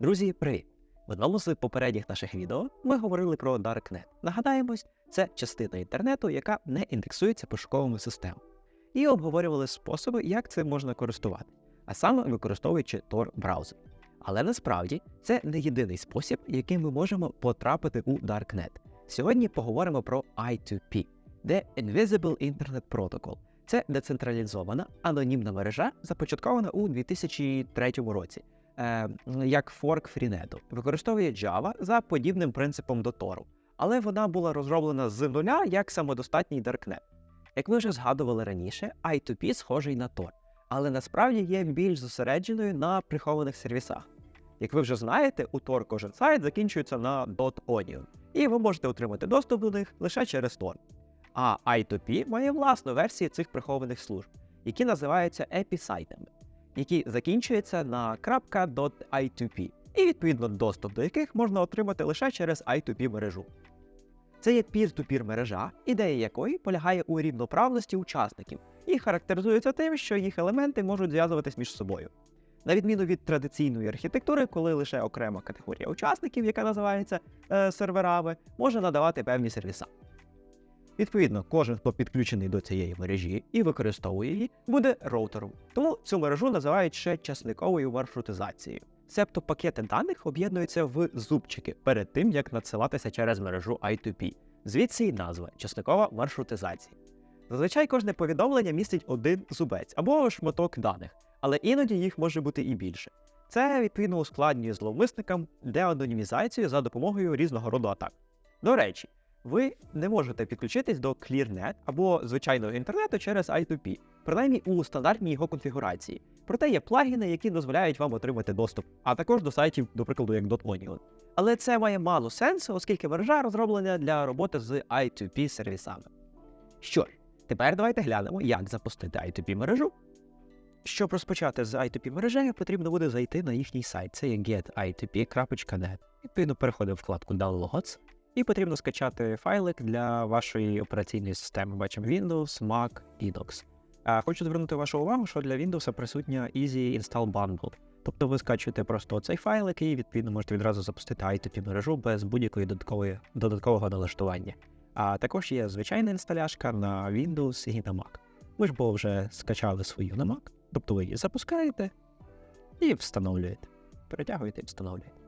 Друзі, привіт! В одному з попередніх наших відео ми говорили про Darknet. Нагадаємось, це частина інтернету, яка не індексується пошуковими системами. І обговорювали способи, як цим можна користувати, а саме використовуючи Tor браузер. Але насправді це не єдиний спосіб, яким ми можемо потрапити у Darknet. Сьогодні поговоримо про I2P, де Invisible Internet Protocol. Це децентралізована анонімна мережа, започаткована у 2003 році як форк Фрінету. Використовує Java за подібним принципом до Тору, але вона була розроблена з нуля як самодостатній Darknet. Як ми вже згадували раніше, I2P схожий на Tor, але насправді є більш зосередженою на прихованих сервісах. Як ви вже знаєте, у Tor кожен сайт закінчується на .onion, і ви можете отримати доступ до них лише через Tor. А I2P має власну версію цих прихованих служб, які називаються епісайтами які закінчуються на .i2p, і відповідно доступ до яких можна отримати лише через I2P мережу. Це є peer-to-peer мережа, ідея якої полягає у рівноправності учасників і характеризується тим, що їх елементи можуть зв'язуватись між собою. На відміну від традиційної архітектури, коли лише окрема категорія учасників, яка називається е, серверами, може надавати певні сервіса. Відповідно, кожен, хто підключений до цієї мережі і використовує її, буде роутером. Тому цю мережу називають ще часниковою маршрутизацією. Себто пакети даних об'єднуються в зубчики перед тим, як надсилатися через мережу I2P. Звідси і назва часникова маршрутизація. Зазвичай кожне повідомлення містить один зубець або шматок даних, але іноді їх може бути і більше. Це відповідно ускладнює зловмисникам деанонімізацію за допомогою різного роду атак. До речі, ви не можете підключитись до ClearNet або звичайного інтернету через I2P, принаймні у стандартній його конфігурації. Проте є плагіни, які дозволяють вам отримати доступ, а також до сайтів, до прикладу, як .onion. Але це має мало сенсу, оскільки мережа розроблена для роботи з I2P сервісами. Що ж, тепер давайте глянемо, як запустити I2P мережу. Щоб розпочати з I2P мережею, потрібно буде зайти на їхній сайт, це є get.i2p.net. Відповідно, переходимо в вкладку Downloads. І потрібно скачати файлик для вашої операційної системи. Бачимо Windows, Mac, Linux. А хочу звернути вашу увагу, що для Windows присутня Easy Install Bundle. Тобто ви скачуєте просто цей файлик і відповідно можете відразу запустити і мережу без будь-якої додаткової додаткового налаштування. А також є звичайна інсталяшка на Windows і на Mac. Ви ж бо вже скачали свою на Mac, тобто ви її запускаєте і встановлюєте. Перетягуєте і встановлюєте.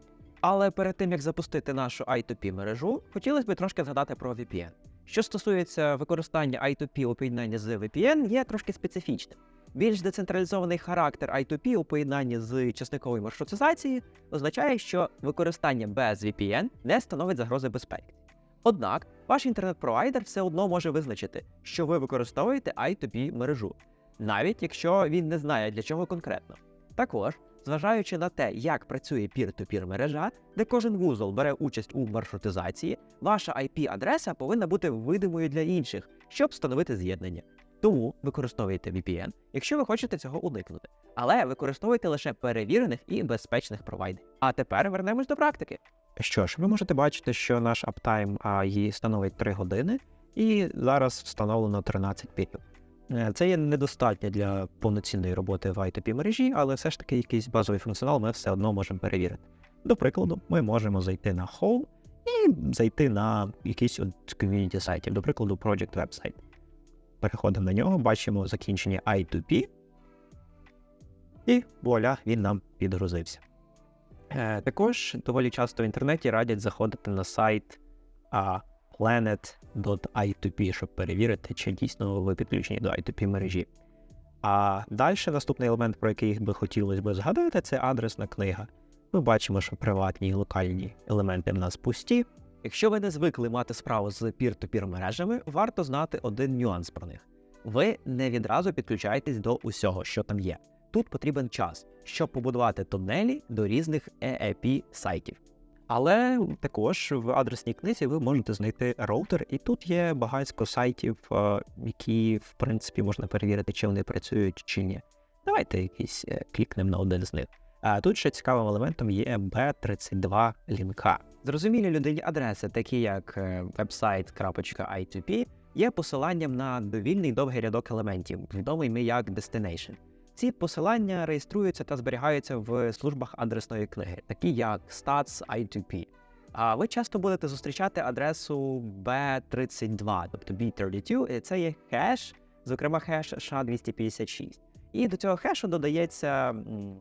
Але перед тим як запустити нашу I2P мережу, хотілося б трошки згадати про VPN. Що стосується використання I2P у поєднанні з VPN, є трошки специфічним. Більш децентралізований характер I2P у поєднанні з часниковою маршрутизацією означає, що використання без VPN не становить загрози безпеки. Однак ваш інтернет-провайдер все одно може визначити, що ви використовуєте I2P мережу, навіть якщо він не знає для чого конкретно. Також Зважаючи на те, як працює peer-to-peer мережа, де кожен вузол бере участь у маршрутизації, ваша IP-адреса повинна бути видимою для інших, щоб встановити з'єднання. Тому використовуйте VPN, якщо ви хочете цього уникнути. Але використовуйте лише перевірених і безпечних провайдерів. А тепер вернемось до практики. Що ж, ви можете бачити, що наш аптайм її становить 3 години, і зараз встановлено 13 піків. Е, це є недостатньо для повноцінної роботи в I2P мережі, але все ж таки якийсь базовий функціонал ми все одно можемо перевірити. До прикладу, ми можемо зайти на Home і зайти на якийсь ком'юніті сайтів, до прикладу, Project Website. Переходимо на нього, бачимо закінчення I2P, і вуаля, він нам підгрузився. Е, Також доволі часто в інтернеті радять заходити на сайт а, planet.i2p, щоб перевірити, чи дійсно ви підключені до I2P мережі. А далі наступний елемент, про який би хотілося б згадати, це адресна книга. Ми бачимо, що приватні і локальні елементи в нас пусті. Якщо ви не звикли мати справу з peer-to-peer мережами, варто знати один нюанс про них. Ви не відразу підключаєтесь до усього, що там є. Тут потрібен час, щоб побудувати тунелі до різних EEP сайтів. Але також в адресній книзі ви можете знайти роутер, і тут є багатько сайтів, е, які, в принципі, можна перевірити, чи вони працюють чи ні. Давайте якийсь е, клікнемо на один з них. А тут ще цікавим елементом є B32 лінка. Зрозумілі людині адреси, такі як е, website.i2p, є посиланням на довільний довгий рядок елементів, відомий ми як destination. Ці посилання реєструються та зберігаються в службах адресної книги, такі як Stats I2P. А ви часто будете зустрічати адресу B32, тобто B32, і це є хеш, зокрема хеш SHA-256. І до цього хешу додається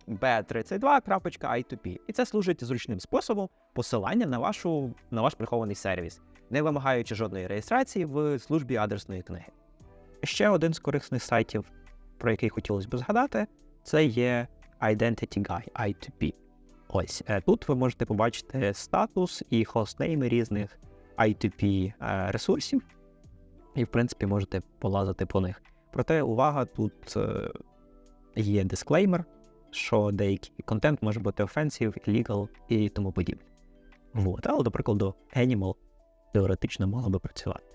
B32.I2P. І це служить зручним способом посилання на, вашу, на ваш прихований сервіс, не вимагаючи жодної реєстрації в службі адресної книги. Ще один з корисних сайтів, про який хотілося б згадати, це є Identity Guy I2P. Ось е, тут ви можете побачити статус і хостнейми різних I2P е, ресурсів, і, в принципі, можете полазити по них. Проте увага, тут е, є дисклеймер, що деякий контент може бути offensive, illegal і тому подібне. Вот. Але, до прикладу, Animal теоретично мало би працювати.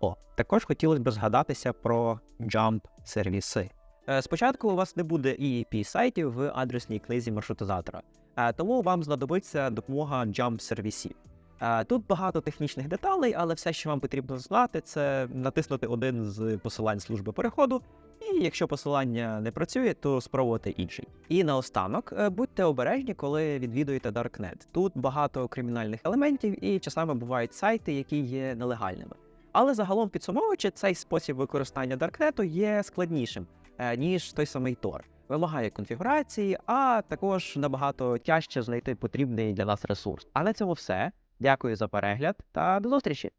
О, також хотілося б згадатися про jump сервіси. Е, Спочатку у вас не буде EEP сайтів в адресній книзі маршрутизатора, е, тому вам знадобиться допомога jump сервісів. Е, Тут багато технічних деталей, але все, що вам потрібно знати, це натиснути один з посилань служби переходу, і якщо посилання не працює, то спробувати інший. І наостанок, будьте обережні, коли відвідуєте Darknet. Тут багато кримінальних елементів, і часами бувають сайти, які є нелегальними. Але загалом підсумовуючи, цей спосіб використання Даркнету є складнішим, е, ніж той самий Тор. Вимагає конфігурації, а також набагато тяжче знайти потрібний для нас ресурс. А на цьому все. Дякую за перегляд та до зустрічі!